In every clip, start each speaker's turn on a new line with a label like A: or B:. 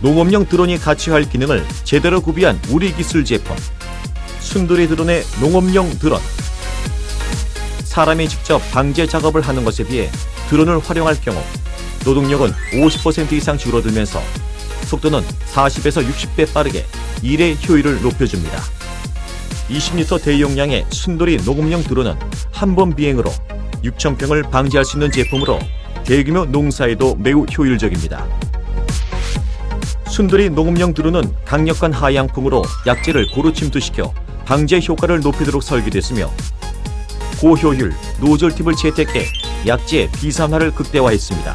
A: 농업용 드론이 같이 할 기능을 제대로 구비한 우리 기술 제품. 순돌이 드론의 농업용 드론. 사람이 직접 방제 작업을 하는 것에 비해 드론을 활용할 경우 노동력은 50% 이상 줄어들면서 속도는 40에서 60배 빠르게 일의 효율을 높여줍니다. 20리터 대용량의 순돌이 녹음용 드론은 한 번 비행으로 6,000평을 방지할 수 있는 제품으로 대규모 농사에도 매우 효율적입니다. 순돌이 녹음용 드론은 강력한 하향풍으로 약재를 고루 침투시켜 방제 효과를 높이도록 설계됐으며 고효율 노즐 팁을 채택해 약재 비산화를 극대화했습니다.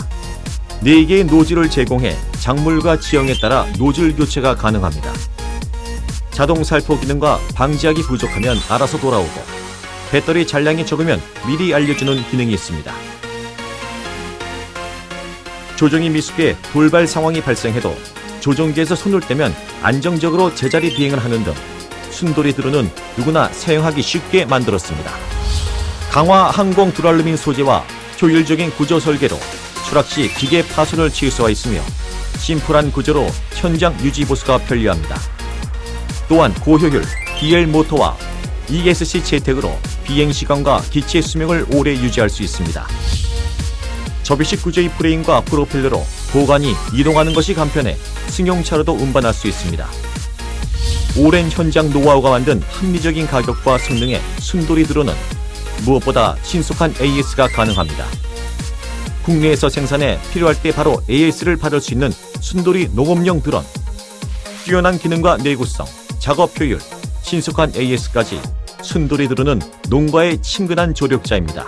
A: 4개의 노즐을 제공해 작물과 지형에 따라 노즐 교체가 가능합니다. 자동 살포 기능과 방지하기 부족하면 알아서 돌아오고 배터리 잔량이 적으면 미리 알려주는 기능이 있습니다. 조종이 미숙해 돌발 상황이 발생해도 조종기에서 손을 떼면 안정적으로 제자리 비행을 하는 등 순돌이 드론은 누구나 사용하기 쉽게 만들었습니다. 강화 항공 두랄루민 소재와 효율적인 구조 설계로 추락 시 기계 파손을 최소화 있으며 심플한 구조로 현장 유지 보수가 편리합니다. 또한 고효율 DL 모터와 ESC 채택으로 비행 시간과 기체 수명을 오래 유지할 수 있습니다. 접이식 구조의 프레임과 프로펠러로 고관이 이동하는 것이 간편해 승용차로도 운반할 수 있습니다. 오랜 현장 노하우가 만든 합리적인 가격과 성능의 순돌이 드론은 무엇보다 신속한 AS가 가능합니다. 국내에서 생산해 필요할 때 바로 AS를 받을 수 있는 순돌이 농업용 드론. 뛰어난 기능과 내구성, 작업 효율, 신속한 AS까지 순돌이 드론은 농가의 친근한 조력자입니다.